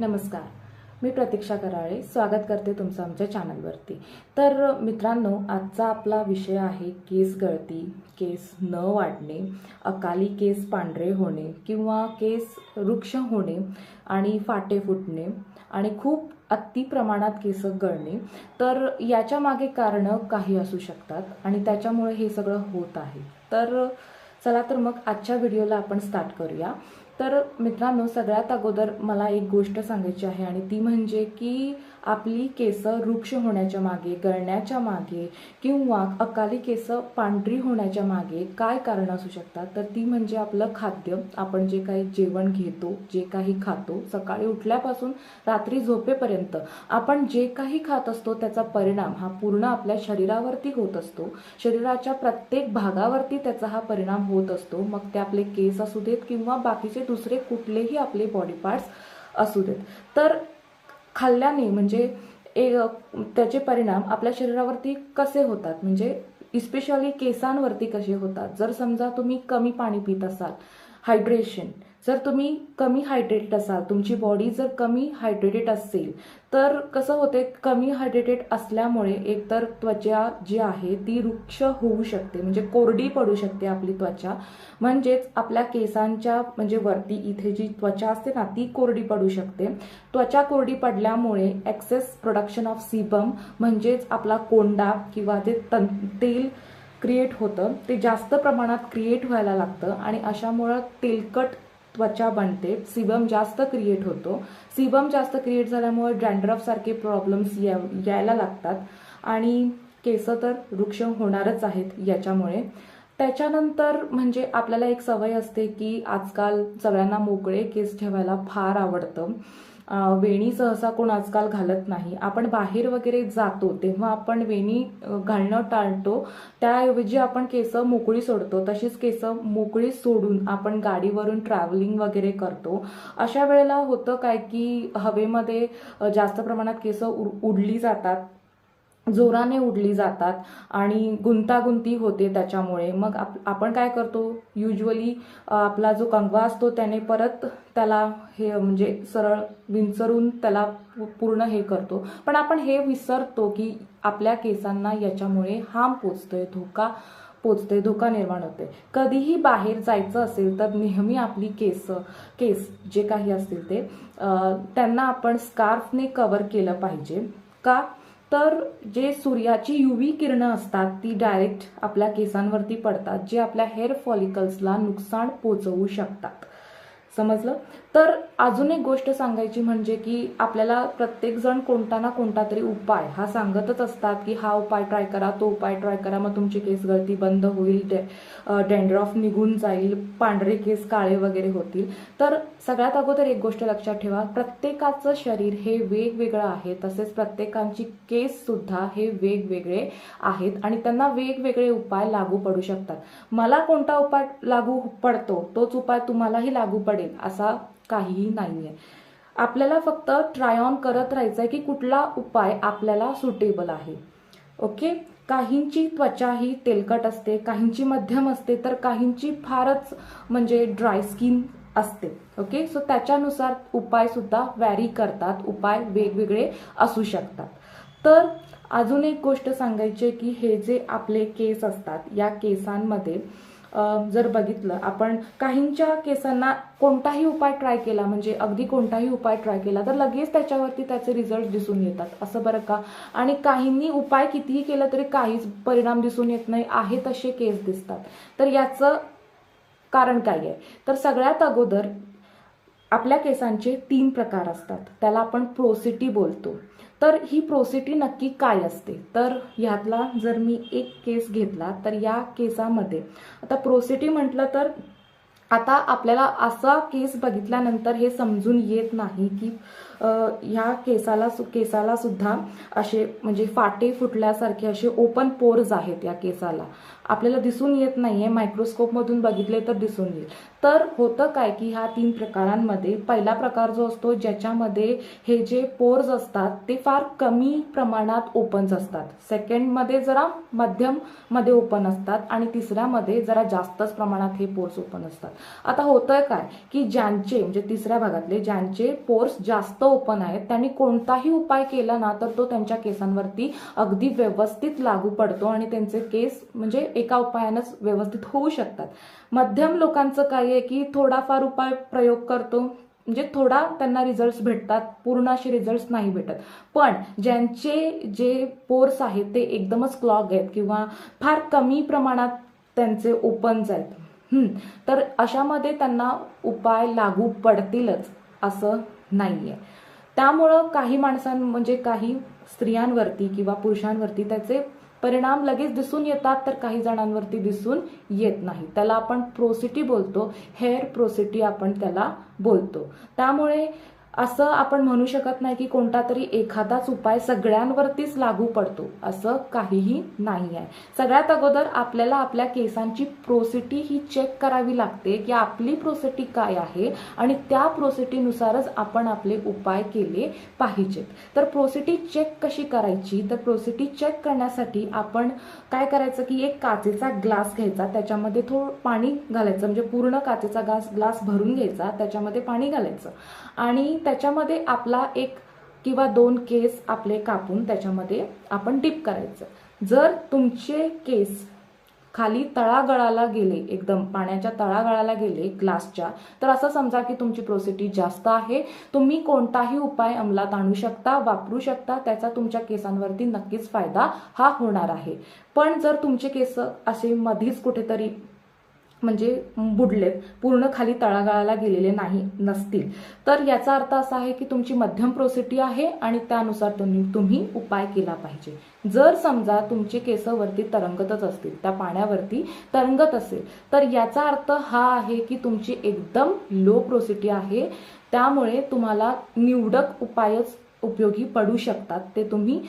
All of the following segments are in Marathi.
नमस्कार. मी प्रतीक्षा कराळे स्वागत करते तुमचं आमच्या चॅनलवरती. तर मित्रांनो आजचा आपला विषय आहे केस गळती केस न वाढणे अकाली केस पांढरे होणे किंवा केस वृक्ष होणे आणि फाटे फुटणे आणि खूप अति प्रमाणात केस गळणे तर याच्या मागे कारणं काही असू शकतात आणि त्याच्यामुळे हे सगळं होत आहे. तर चला तर मग आजच्या व्हिडिओला आपण स्टार्ट करूया. तर मित्रांनो सगळ्यात अगोदर मला एक गोष्ट सांगायची आहे आणि ती म्हणजे की आपली केस वृक्ष होण्याच्या मागे गळण्याच्या मागे किंवा अकाली केस पांढरी होण्याच्या मागे काय कारण असू शकतात? तर ती म्हणजे आपलं खाद्य. आपण जे काही जेवण घेतो जे काही खातो सकाळी उठल्यापासून रात्री झोपेपर्यंत आपण जे काही खात असतो त्याचा परिणाम हा पूर्ण आपल्या शरीरावरती होत असतो. शरीराच्या प्रत्येक भागावरती त्याचा हा परिणाम होत असतो. मग ते आपले केस असू देत किंवा बाकीचे दुसरे कुठलेही आपले बॉडी पार्ट्स असू देत. तर खाल्ल्याने म्हणजे त्याचे परिणाम आपल्या शरीरावरती कसे होतात? म्हणजे इस्पेशली केसांवरती कसे होतात? जर समजा तुम्ही कमी पाणी पित असाल हायड्रेशन जर तुम्ही कमी हायड्रेटेड असाल तुमची बॉडी जर कमी हायड्रेटेड असेल तर कसं होते? कमी हायड्रेटेड असल्यामुळे एकतर त्वचा जी आहे ती रुक्ष होऊ शकते. म्हणजे कोरडी पडू शकते आपली त्वचा. म्हणजेच आपल्या केसांच्या म्हणजे वरती इथे जी त्वचा असते ना ती कोरडी पडू शकते. त्वचा कोरडी पडल्यामुळे एक्सेस प्रोडक्शन ऑफ सिबम म्हणजेच आपला कोंडा किंवा ते तन तेल क्रिएट होतं ते जास्त प्रमाणात क्रिएट व्हायला लागतं. आणि अशामुळं तेलकट त्वचा बनते. सिबम जास्त क्रिएट होतो. सिबम जास्त क्रिएट झाल्यामुळे डॅन्ड्रफसारखे प्रॉब्लेम्स यायला लागतात. आणि केस तर वृक्ष होणारच आहेत याच्यामुळे. त्याच्यानंतर म्हणजे आपल्याला एक सवय असते की आजकाल सगळ्यांना मोकळे केस ठेवायला फार आवडतं. वेणी सहसा कोण आजकाल घालत नाही. आपण बाहेर वगैरे जातो तेव्हा आपण वेणी घालणं टाळतो. त्याऐवजी आपण केस मोकळी सोडतो. तशीच केस मोकळी सोडून आपण गाडीवरून ट्रॅव्हलिंग वगैरे करतो. अशा वेळेला होतं काय की हवेमध्ये जास्त प्रमाणात केस उडली जातात. जोराने उडली जातात आणि गुंतागुंती होते त्याच्यामुळे. मग आपण काय करतो? युजली आपला जो कंगवा असतो त्याने परत त्याला हे म्हणजे सरळ विंचरून त्याला पूर्ण हे करतो. पण आपण हे विसरतो की आपल्या केसांना याच्यामुळे हाम पोचतोय धोका पोचते धोका निर्माण होते कधीही बाहेर जायचं असेल तर नेहमी आपली केस केस जे काही असतील ते त्यांना आपण स्कार्फने कव्हर केलं पाहिजे. का? तर जे सूर्याची युवी किरणं असतात ती डायरेक्ट आपल्या केसांवरती पडतात जे आपल्या हेअर फॉलिकल्सला नुकसान पोचवू शकतात. समजलं? तर अजून एक गोष्ट सांगायची म्हणजे की आपल्याला प्रत्येक जण कोणता ना कोणता तरी उपाय हा सांगतच असतात की हा उपाय ट्राय करा तो उपाय ट्राय करा मग तुमची केस गळती बंद होईल डेंड्रॉफ निघून जाईल पांढरे केस काळे वगैरे होतील. तर सगळ्यात अगोदर एक गोष्ट लक्षात ठेवा प्रत्येकाचं शरीर हे वेगवेगळं आहे तसेच प्रत्येकांची केस सुद्धा हे वेगवेगळे आहेत आणि त्यांना वेगवेगळे उपाय लागू पडू शकतात. मला कोणता उपाय लागू पडतो तोच उपाय तुम्हालाही लागू पडेल असा काहीही नाहीये. आपल्याला फक्त ट्राय ऑन करत राहायचंय की कुठला उपाय आपल्याला सुटेबल आहे. ओके काहींची त्वचा ही तेलकट असते काहींची मध्यम असते तर काहींची फारच म्हणजे ड्राय स्किन असते. ओके सो त्याच्यानुसार उपाय सुद्धा व्हॅरी करतात उपाय वेगवेगळे असू शकतात. तर अजून एक गोष्ट सांगायची की हे जे आपले केस असतात या केसांमध्ये जर बघितलं आपण काहींच्या केसांना कोणताही उपाय ट्राय केला म्हणजे अगदी कोणताही उपाय ट्राय केला तर लगेच त्याच्यावरती त्याचे रिझल्ट दिसून येतात. असं बरं का? आणि काहींनी उपाय कितीही केलं तरी काहीच परिणाम दिसून येत नाही आहे तसे केस दिसतात. तर याचं कारण काय आहे? तर सगळ्यात अगोदर आपल्या केसांचे तीन प्रकार असतात. त्याला आपण प्रोसिटी बोलतो. तर ही प्रोसिटी नक्की काय असते? तर ह्यातला जर मी एक केस घेतला तर या केसामध्ये आता प्रोसिटी म्हटलं तर आता आपल्याला असा केस बघितल्यानंतर हे समजून येत नाही की ह्या केसाला केसाला सुद्धा असे म्हणजे फाटे फुटल्यासारखे असे ओपन पोर्स आहेत या केसाला. आपल्याला दिसून येत नाही आहे मायक्रोस्कोपमधून बघितले तर दिसून येईल. तर होतं काय की ह्या तीन प्रकारांमध्ये पहिला प्रकार जो असतो ज्याच्यामध्ये हे जे पोर्स असतात ते फार कमी प्रमाणात ओपन्स असतात. सेकंडमध्ये जरा मध्यममध्ये ओपन असतात आणि तिसऱ्यामध्ये जरा जास्तच प्रमाणात हे पोर्स ओपन असतात. आता होतंय काय की ज्यांचे म्हणजे तिसऱ्या भागातले ज्यांचे पोर्स जास्त ओपन आहेत त्यांनी कोणताही उपाय केला ना तर तो त्यांच्या केसांवरती अगदी व्यवस्थित लागू पडतो आणि त्यांचे केस म्हणजे एका उपायानंच व्यवस्थित होऊ शकतात. मध्यम लोकांचं काय आहे की थोडाफार उपाय प्रयोग करतो म्हणजे थोडा त्यांना रिझल्ट भेटतात पूर्ण असे रिझल्ट नाही भेटत. पण ज्यांचे जे पोर्स आहेत ते एकदमच क्लॉग आहेत किंवा फार कमी प्रमाणात त्यांचे ओपन्स आहेत. तर अशामध्ये त्यांना उपाय लागू पडतीलच असं नाहीये. त्यामुळं काही माणसां म्हणजे काही स्त्रियांवरती किंवा पुरुषांवरती त्याचे परिणाम लगेच दिसून येतात तर काही जणांवरती दिसून येत नाही. त्याला आपण प्रोसिटी बोलतो हेअर प्रोसिटी आपण त्याला बोलतो. त्यामुळे असं आपण म्हणू शकत नाही की कोणता तरी एखादाच उपाय सगळ्यांवरतीच लागू पडतो असं काहीही नाही आहे सगळ्यात अगोदर आपल्याला आपल्या केसांची प्रोसिटी ही चेक करावी लागते की आपली प्रोसिटी काय आहे आणि त्या प्रोसिटीनुसारच आपण आपले उपाय केले पाहिजेत. तर प्रोसिटी चेक कशी करायची? तर प्रोसिटी चेक करण्यासाठी आपण काय करायचं की एक काचेचा ग्लास घ्यायचा त्याच्यामध्ये थोडं पाणी घालायचं म्हणजे पूर्ण काचेचा ग्लास ग्लास भरून घ्यायचा त्याच्यामध्ये पाणी घालायचं. आणि त्याच्यामध्ये आपला एक किंवा दोन केस आपले कापून त्याच्यामध्ये आपण डिप करायचं. जर तुमचे केस खाली तळागळाला गेले एकदम पाण्याच्या तळागळाला गेले ग्लासच्या तर असं समजा की तुमची प्रोसिटी जास्त आहे तुम्ही कोणताही उपाय अंमलात आणू शकता वापरू शकता त्याचा तुमच्या केसांवरती नक्कीच फायदा हा होणार आहे. पण जर तुमचे केस असे मधीच कुठेतरी म्हणजे बुडलेत पूर्ण खाली तळागाळाला गेलेले नाही नसतील. तर याचा अर्थ असा आहे की तुमची मध्यम प्रोसिटी आहे आणि त्यानुसार तुम्ही तुम्ही उपाय केला पाहिजे. जर समजा तुमचे केस वरती तरंगतच असतील त्या पाण्यावरती तरंगत असेल तर याचा अर्थ हा आहे की तुमची एकदम लो प्रोसिटी आहे. त्यामुळे तुम्हाला निवडक उपायच उपयोगी पडू शकतात. ते तुम्ही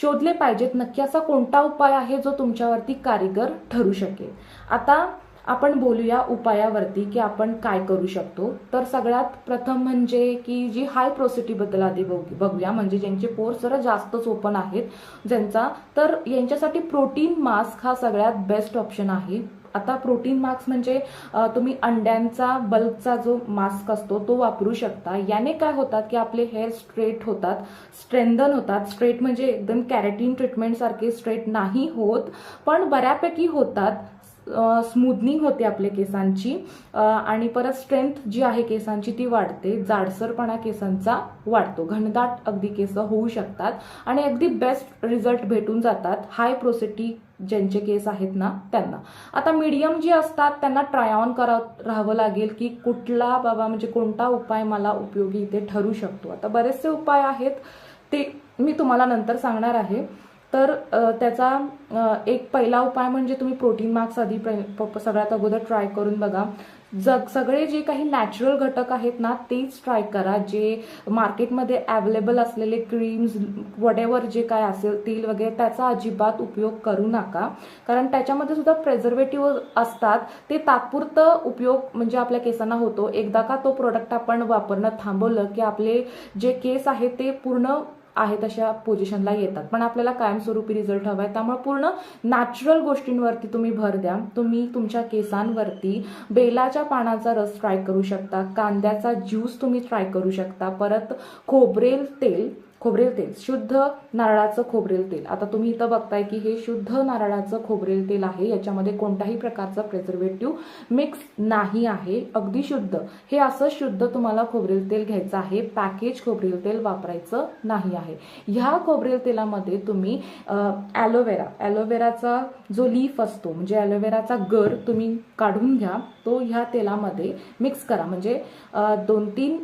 शोधले पाहिजेत. नक्की असा कोणता उपाय आहे जो तुमच्यावरती कारीगर ठरू शकेल? आता आपण बोलूया उपायावरती की आपण काय करू शकतो. तर सगळ्यात प्रथम म्हणजे की जी हाय प्रोसिटीबद्दल आधी बघू- बघूया. म्हणजे ज्यांचे पोर्स जरा जास्तच ओपन आहेत ज्यांचा तर यांच्यासाठी प्रोटीन मास्क हा सगळ्यात बेस्ट ऑप्शन आहे. आता प्रोटीन मास्क म्हणजे तुम्ही अंड्यांचा बल्कचा जो मास्क असतो तो वापरू शकता. याने काय होतात की आपले हेअर स्ट्रेट होतात स्ट्रेंदन होतात. स्ट्रेट म्हणजे एकदम कॅरेटीन ट्रीटमेंट सारखे स्ट्रेट नाही होत पण बऱ्यापैकी होतात. स्मूदनिंग होते आपल्या केसांची आणि परत स्ट्रेंथ जी आहे केसांची ती वाढते जाडसरपणा केसांचा वाढतो. घनदाट अगदी केस होऊ शकतात आणि अगदी बेस्ट रिझल्ट भेटून जातात हाय प्रोसिटी ज्यांचे केस आहेत ना त्यांना. आता मीडियम जे असतात त्यांना ट्राय ऑन राहावं लागेल की कुठला बाबा म्हणजे कोणता उपाय मला उपयोगी इथे ठरू शकतो. आता बरेचसे उपाय आहेत ते मी तुम्हाला नंतर सांगणार आहे. तर त्याचा एक पहिला उपाय म्हणजे तुम्ही प्रोटीन मार्क्स आधी प्र- प- सगळ्यात अगोदर ट्राय करून बघा. जग सगळे जे काही नॅचरल घटक आहेत ना तेच ट्राय करा. जे मार्केटमध्ये अवेलेबल असलेले क्रीम्स वडेवर जे काय असेल तेल वगैरे त्याचा अजिबात उपयोग करू नका. कारण त्याच्यामध्ये सुद्धा प्रेझर्वेटिव्ह असतात. ते तात्पुरतं उपयोग म्हणजे आपल्या केसांना होतो. एकदा का तो प्रोडक्ट आपण वापरणं थांबवलं की आपले जे केस आहेत ते पूर्ण आहेत अशा पोझिशनला येतात. पण आपल्याला कायमस्वरूपी रिझल्ट हवा आहे त्यामुळे पूर्ण नॅचरल गोष्टींवरती तुम्ही भर द्या. तुम्ही तुमच्या केसांवरती बेलाच्या पानाचा रस ट्राय करू शकता. कांद्याचा ज्यूस तुम्ही ट्राय करू शकता. परत खोबरेल तेल खोबरेल तेल शुद्ध नारळाचं खोबरेल तेल. आता तुम्ही इथं बघताय की हे शुद्ध नारळाचं खोबरेल तेल आहे. याच्यामध्ये कोणत्याही प्रकारचं प्रेझर्वेटिव्ह मिक्स नाही आहे. अगदी शुद्ध. हे असं शुद्ध तुम्हाला खोबरेल तेल घ्यायचं आहे. पॅकेज खोबरेल तेल वापरायचं नाही आहे. ह्या खोबरेल तेलामध्ये तुम्ही ॲलोवेरा ॲलोवेराचा जो लीफ असतो म्हणजे ॲलोवेराचा गर तुम्ही काढून घ्या तो ह्या तेलामध्ये मिक्स करा. म्हणजे दोन तीन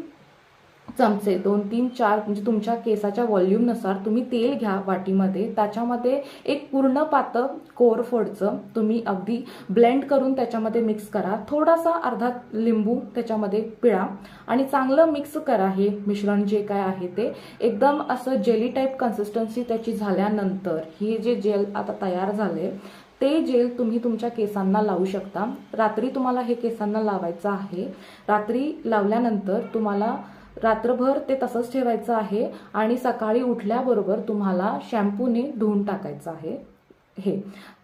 चमचे दोन तीन चार म्हणजे तुमच्या केसाच्या व्हॉल्यूमनुसार तुम्ही तेल घ्या वाटीमध्ये. त्याच्यामध्ये एक पूर्ण पातळ कोरफोडचं तुम्ही अगदी ब्लेंड करून त्याच्यामध्ये मिक्स करा. थोडासा अर्धा लिंबू त्याच्यामध्ये पिळा आणि चांगलं मिक्स करा हे मिश्रण जे काय आहे ते. एकदम असं जेली टाईप कन्सिस्टन्सी त्याची झाल्यानंतर ही जे जेल आता तयार झाले ते जेल तुम्ही तुमच्या केसांना लावू शकता. रात्री तुम्हाला हे केसांना लावायचं आहे. रात्री लावल्यानंतर तुम्हाला रात्रभर ते तसंच ठेवायचं आहे आणि सकाळी उठल्याबरोबर तुम्हाला शॅम्पूने धुवून टाकायचं आहे. हे.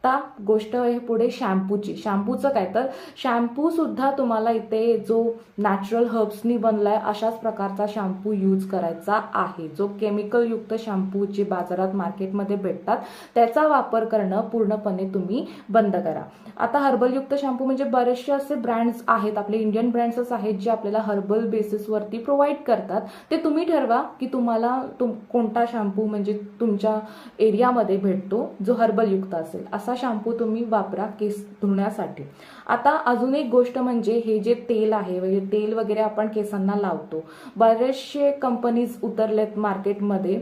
आता गोष्ट आहे पुढे शॅम्पूची शॅम्पूचं काय? तर शॅम्पू सुद्धा तुम्हाला इथे जो नॅचरल हर्ब्सनी बनलाय अशाच प्रकारचा शॅम्पू यूज करायचा आहे. जो केमिकल युक्त शॅम्पू जे बाजारात मार्केटमध्ये भेटतात त्याचा वापर करणं पूर्णपणे तुम्ही बंद करा. आता हर्बल युक्त शॅम्पू म्हणजे बरेचसे असे ब्रँड्स आहेत आपले इंडियन ब्रँड्सच आहेत जे आपल्याला हर्बल बेसिसवरती प्रोव्हाइड करतात. ते तुम्ही ठरवा की तुम्हाला तुम कोणता शॅम्पू म्हणजे तुमच्या एरियामध्ये भेटतो जो हर्बल युक्त असेल. असा शॅम्पू तुम्ही वापरा केस धुण्यासाठी. आता अजून एक गोष्ट म्हणजे हे जे तेल आहे म्हणजे तेल वगैरे आपण केसांना लावतो. बरेचसे कंपनीज उतरलेत मार्केटमध्ये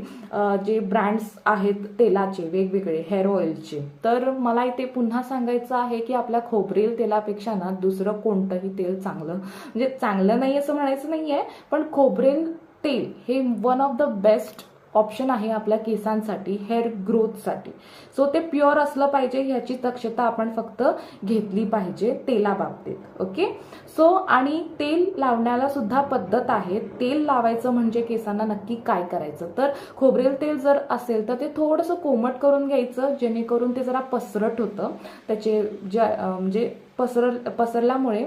जे ब्रँड्स आहेत तेलाचे वेगवेगळे हेअर ऑइलचे तर मला इथे पुन्हा सांगायचं आहे की आपल्या खोबरेल तेलापेक्षा ना दुसरं कोणतंही तेल चांगलं म्हणजे चांगलं नाही असं म्हणायचं नाही आहे पण खोबरेल तेल हे one of the best option आहे आपल्या केसांसाठी हेअर ग्रोथसाठी सो ते प्युअर असलं पाहिजे ह्याची दक्षता आपण फक्त घेतली पाहिजे तेलाबाबतीत ओके सो आणि तेल लावण्याला सुद्धा पद्धत आहे. तेल लावायचं म्हणजे केसांना नक्की काय करायचं? तर खोबरेल तेल जर असेल तर ते थोडंसं कोमट करून घ्यायचं जेणेकरून ते जरा पसरट होतं. त्याचे ज्या म्हणजे पसर पसरल्यामुळे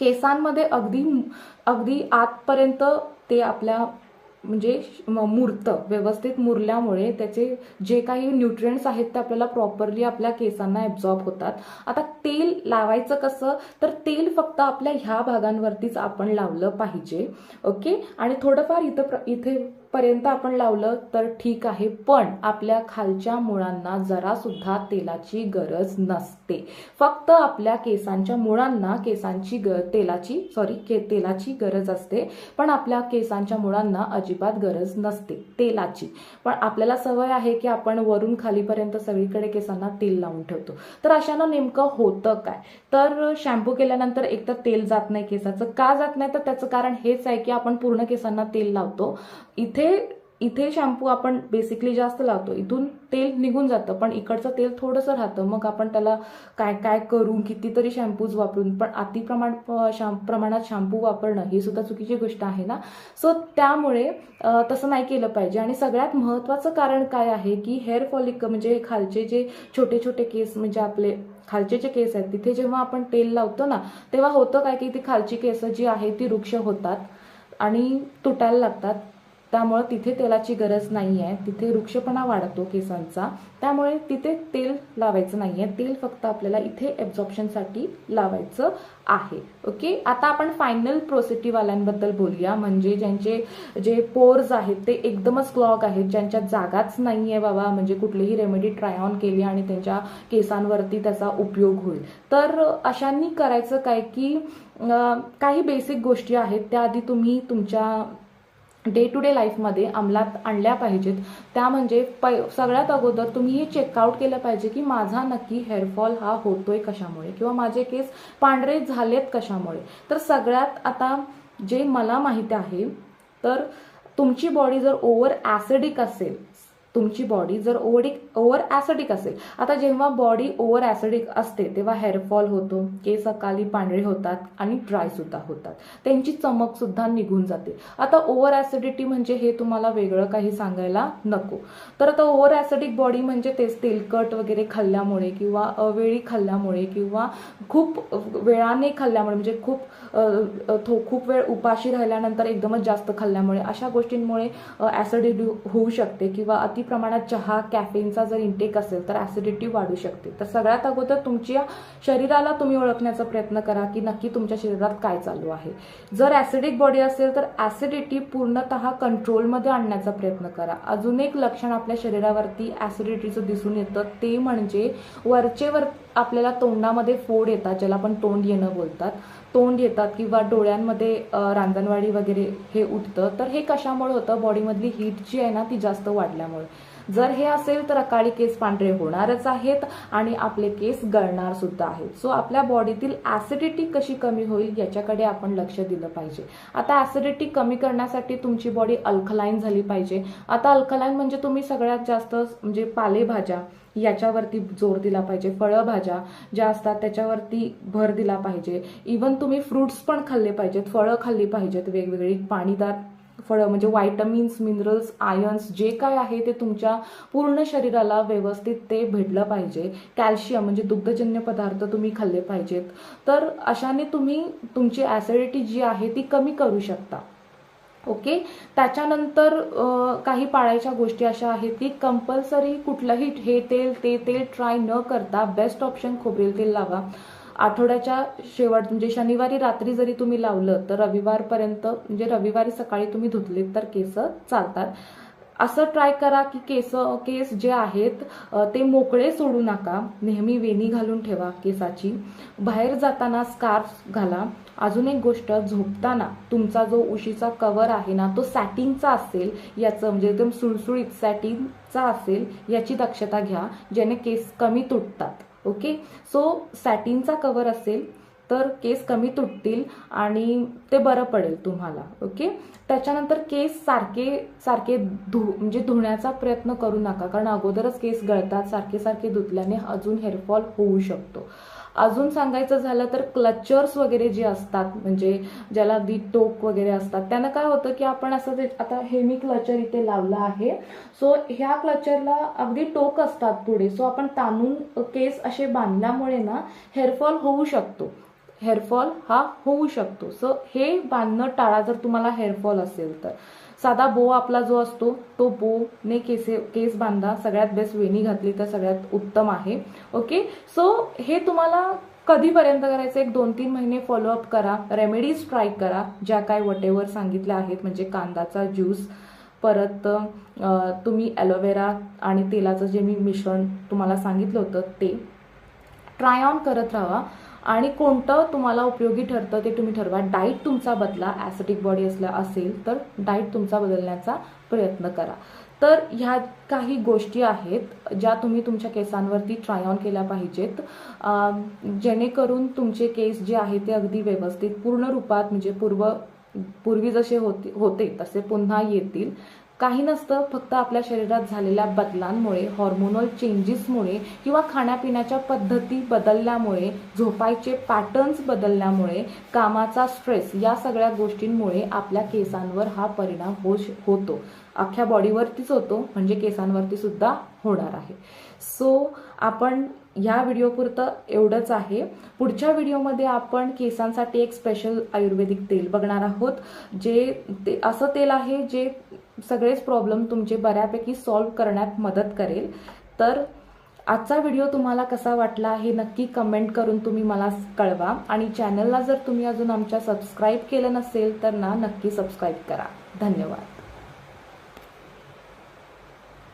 केसांमध्ये अगदी अगदी आतपर्यंत ते आपल्या म्हणजे मुरतं व्यवस्थित मुरल्यामुळे त्याचे जे काही न्यूट्रियंट्स आहेत ते आपल्याला प्रॉपरली आपल्या केसांना ॲब्झॉर्ब होतात. आता तेल लावायचं कसं? तर तेल फक्त आपल्या ह्या भागांवरतीच आपण लावलं पाहिजे. ओके आणि थोडंफार इथं प्र- इथे पर्यंत आपण लावलं तर ठीक आहे पण आपल्या खालच्या मुळांना जरा सुद्धा तेलाची गरज नसते. फक्त आपल्या केसांच्या मुळांना केसांची ग तेलाची सॉरी के तेलाची गरज असते पण आपल्या केसांच्या मुळांना अजिबात गरज नसते तेलाची. पण आपल्याला सवय आहे की आपण वरून खालीपर्यंत सगळीकडे केसांना तेल लावून ठेवतो. तर अशानं नेमकं होतं काय? तर शॅम्पू केल्यानंतर एकतर तेल जात नाही केसाचं. का जात नाही? तर त्याचं कारण हेच आहे की आपण पूर्ण केसांना तेल लावतो. इथे इथे शॅम्पू आपण बेसिकली जास्त लावतो. इथून तेल निघून जातं पण इकडचं तेल थोडंसं राहतं. मग आपण त्याला काय काय करून कितीतरी शॅम्पूज वापरून पण अति प्रमाण शॅम प्रमाणात शॅम्पू वापरणं ही सुद्धा चुकीची गोष्ट आहे ना? सो त्यामुळे तसं नाही केलं पाहिजे. आणि सगळ्यात महत्त्वाचं कारण काय आहे की हेअर फॉलिक म्हणजे खालचे जे छोटे छोटे केस म्हणजे आपले खालचे जे केस आहेत तिथे जेव्हा आपण तेल लावतो ना तेव्हा होतं काय की ती खालची केस जी आहे ती वृक्ष होतात आणि तुटायला लागतात. त्यामुळं तिथे तेलाची गरज नाही आहे तिथे वृक्षपणा वाढतो केसांचा. त्यामुळे तिथे तेल लावायचं नाही आहे तेल फक्त आपल्याला इथे ॲब्झॉर्प्शनसाठी लावायचं आहे. ओके आता आपण फायनल प्रोसिटीवाल्यांबद्दल बोलूया. म्हणजे ज्यांचे जे पोर्स आहेत ते एकदमच क्लॉग आहेत. ज्यांच्या जागाच नाही आहे बाबा. म्हणजे कुठलीही रेमेडी ट्राय ऑन केली आणि त्यांच्या केसांवरती त्याचा उपयोग होईल. तर अशांनी करायचं काय की काही बेसिक गोष्टी आहेत. त्या आधी तुम्ही तुमच्या डे टू डे लाईफमध्ये अंमलात आणल्या पाहिजेत. त्या म्हणजे पै सगळ्यात अगोदर तुम्ही हे चेकआउट केलं पाहिजे की माझा नक्की हेअरफॉल हा होतोय कशामुळे किंवा माझे केस पांढरे झालेत कशामुळे. तर सगळ्यात आता जे मला माहिती आहे तर तुमची बॉडी जर ओव्हर ॲसिडिक असेल तुमची बॉडी जर ओव्हडिक ओव्हर ॲसिडिक असेल आता जेव्हा बॉडी ओव्हर ॲसिडिक असते तेव्हा हेअरफॉल होतो केस अकाली पांढरे होतात आणि ड्राय सुद्धा होतात. त्यांची चमक सुद्धा निघून जाते. आता ओव्हर ॲसिडिटी म्हणजे हे तुम्हाला वेगळं काही सांगायला नको. तर आता ओव्हर ॲसिडिक बॉडी म्हणजे तेच तेलकट वगैरे खाल्ल्यामुळे किंवा अवेळी खाल्ल्यामुळे किंवा खूप वेळाने खाल्ल्यामुळे म्हणजे खूप थो खूप वेळ उपाशी राहिल्यानंतर एकदमच जास्त खाल्ल्यामुळे अशा गोष्टींमुळे ॲसिडिटी होऊ शकते किंवा अति प्रमाणात चहा कॅफेनचा जर इंटेक असेल तर ॲसिडिटी वाढू शकते. तर सगळ्यात अगोदर तुमच्या शरीराला तुम्ही ओळखण्याचा प्रयत्न करा की नक्की तुमच्या शरीरात काय चालू आहे. जर ॲसिडिक बॉडी असेल तर ॲसिडिटी पूर्णतः कंट्रोलमध्ये आणण्याचा प्रयत्न करा. अजून एक लक्षण आपल्या शरीरावरती ॲसिडिटीचं दिसून येतं ते म्हणजे वरचेवर आपल्याला तोंडामध्ये फोड येतात ज्याला आपण तोंड येणं बोलतात. तोंड येतात किंवा डोळ्यांमध्ये रांजणवाडी वगैरे हे उठतं तर हे कशामुळे होतं? बॉडीमधली हीट जी आहे ना ती जास्त वाढल्यामुळे. जर हे असेल तर अकाळी केस पांढरे होणारच आहेत आणि आपले केस गळणार सुद्धा आहेत. सो आपल्या बॉडीतील ऍसिडिटी कशी कमी होईल याच्याकडे आपण लक्ष दिलं पाहिजे. आता ऍसिडिटी कमी करण्यासाठी तुमची बॉडी अल्कलाईन झाली पाहिजे. आता अल्कलाईन म्हणजे तुम्ही सगळ्यात जास्त म्हणजे पालेभाज्या याच्यावरती जोर दिला पाहिजे. फळभाज्या ज्या असतात त्याच्यावरती भर दिला पाहिजे. इवन तुम्ही फ्रुट्स पण खाल्ले पाहिजेत फळं खाल्ली पाहिजेत वेगवेगळी पाणीदार फळं म्हणजे व्हायटमिन्स मिनरल्स आयन्स जे काय आहे ते तुमच्या पूर्ण शरीराला व्यवस्थित ते भेटलं पाहिजे. कॅल्शियम म्हणजे दुग्धजन्य पदार्थ तुम्ही खाल्ले पाहिजेत. तर अशाने तुम्ही तुमची ॲसिडिटी जी आहे ती कमी करू शकता. ओके? त्याच्यानंतर काही पाळायच्या गोष्टी अशा आहेत की कंपल्सरी कुठलंही हे तेल ते तेल ट्राय न करता बेस्ट ऑप्शन खोबरेल तेल लावा. आठवड्याच्या शेवट म्हणजे शनिवारी रात्री जरी तुम्ही लावलं तर रविवारपर्यंत म्हणजे रविवारी सकाळी तुम्ही धुतलेत तर केस चालतात. असं ट्राय करा की केस केस जे आहेत ते मोकळे सोडू नका. नेहमी वेणी घालून ठेवा केसाची. बाहेर जाताना स्कार्फ घाला. अजून एक गोष्ट झोपताना तुमचा जो उशीचा कवर आहे ना तो सॅटिंगचा असेल याचं म्हणजे एकदम सुळसुळीत सॅटिंगचा असेल याची दक्षता घ्या ज्याने केस कमी तुटतात. ओके? सो सॅटिनचा कवर असेल तर केस कमी तुटतील आणि ते बरं पडेल तुम्हाला ओके? त्याच्यानंतर केस सारखे सारखे धु म्हणजे धुण्याचा प्रयत्न करू नका कारण अगोदरच केस गळतात सारखे सारखे धुतल्याने अजून हेअरफॉल होऊ शकतो. अजून सांगायचं झालं तर क्लचर्स वगैरे जे असतात म्हणजे ज्याला अगदी टोक वगैरे असतात त्यांना काय होतं की आपण असं आता हे मी क्लचर इथे लावलं आहे. सो ह्या क्लचरला अगदी टोक असतात पुढे. सो आपण ताणून केस असे बांधल्यामुळे ना हेअरफॉल होऊ शकतो. हेअरफॉल हा होऊ शकतो. सो हे बांधणं टाळा जर तुम्हाला हेअरफॉल असेल तर. साधा बो आपला जो असतो तो बो ने केसे केस बांधा सगळ्यात बेस्ट वेणी घातली तर सगळ्यात उत्तम आहे. ओके सो हे तुम्हाला कधीपर्यंत करायचं? एक दोन तीन महिने फॉलोअप करा. रेमेडीज ट्राय करा. ज्या काय वटेवर सांगितल्या आहेत म्हणजे कांदाचा ज्यूस परत तुम्ही ॲलोवेरा आणि तेलाचं जे मी मिश्रण तुम्हाला सांगितलं होतं ते. ट्राय ऑन करत राहा. आणि कोणतं तुम्हाला उपयोगी ठरतं ते तुम्ही ठरवा. डाईट तुमचा बदला ॲसिडिक बॉडी असला असेल तर डाईट तुमचा बदलण्याचा प्रयत्न करा. तर ह्या काही गोष्टी आहेत ज्या तुम्ही तुमच्या केसांवरती ट्राय ऑन केल्या पाहिजेत. जेणेकरून तुमचे केस जे आहे ते अगदी व्यवस्थित पूर्ण रूपात म्हणजे पूर्व पूर्वी जसे होते होते तसे पुन्हा येतील. काही नसतं फक्त आपल्या शरीरात झालेल्या बदलांमुळे हॉर्मोनल चेंजेसमुळे किंवा खाण्यापिण्याच्या पद्धती बदलल्यामुळे झोपायचे पॅटर्न्स बदलल्यामुळे कामाचा स्ट्रेस या सगळ्या गोष्टींमुळे आपल्या केसांवर हा परिणाम हो होतो. अख्ख्या बॉडीवरतीच होतो म्हणजे केसांवरती सुद्धा होणार आहे. सो आपण ह्या व्हिडिओपुरतं एवढंच आहे. पुढच्या व्हिडिओमध्ये आपण केसांसाठी एक स्पेशल आयुर्वेदिक तेल बघणार आहोत जे ते असं तेल आहे जे सगळेच प्रॉब्लेम तुमचे बऱ्यापैकी सॉल्व्ह करण्यात मदत करेल. तर आजचा व्हिडिओ तुम्हाला कसा वाटला हे नक्की कमेंट करून तुम्ही मला कळवा. आणि चॅनलला जर तुम्ही अजून आमच्या सबस्क्राईब केलं नसेल तर ना नक्की सबस्क्राईब करा. धन्यवाद.